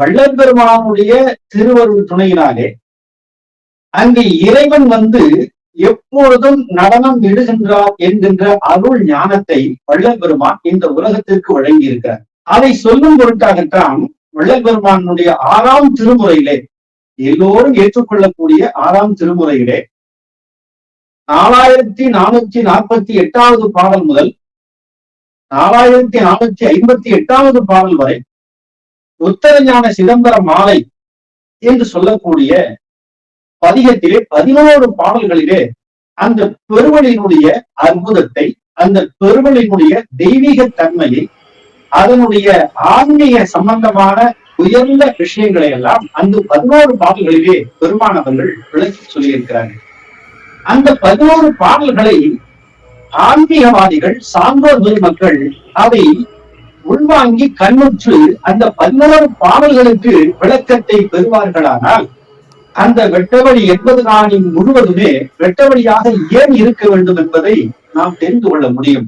வள்ளம்பெருமானுடைய திருவருள் துணையினாலே அங்கு இறைவன் வந்து எப்பொழுதும் நடனம் விடுகின்றார் என்கின்ற அருள் ஞானத்தை வள்ளல் பெருமான் இந்த உலகத்திற்கு வழங்கி இருக்கிறார் அதை சொல்லும் பொருட்டாகத்தான் வள்ளல் பெருமானுடைய ஆறாம் திருமுறையிலே எல்லோரும் ஏற்றுக்கொள்ளக்கூடிய ஆறாம் திருமுறையிலே நாலாயிரத்தி நானூத்தி நாற்பத்தி எட்டாவது பாடல் முதல் நாலாயிரத்தி நானூத்தி ஐம்பத்தி எட்டாவது பாடல் வரை உத்தரஞான சிதம்பர மாலை என்று சொல்லக்கூடிய பதிகத்திலே பதினோரு பாடல்களிலே அந்த பெருவழியினுடைய அற்புதத்தை அந்த பெருவழியினுடைய தெய்வீக தன்மையை அதனுடைய ஆன்மீக சம்பந்தமான உயர்ந்த விஷயங்களை எல்லாம் அந்த பதினோரு பாடல்களிலே பெருமானவர்கள் விளக்கி சொல்லியிருக்கிறார்கள். அந்த பதினோரு பாடல்களை ஆன்மீகவாதிகள் சான்றோர் மக்கள் அதை உள்வாங்கி கண்ணுற்று அந்த பதினோரு பாடல்களுக்கு விளக்கத்தை பெறுவார்களானால் அந்த வெட்டவழி என்பது நாளின் முழுவதுமே வெட்டவழியாக ஏன் இருக்க வேண்டும் என்பதை நாம் தெரிந்து கொள்ள முடியும்.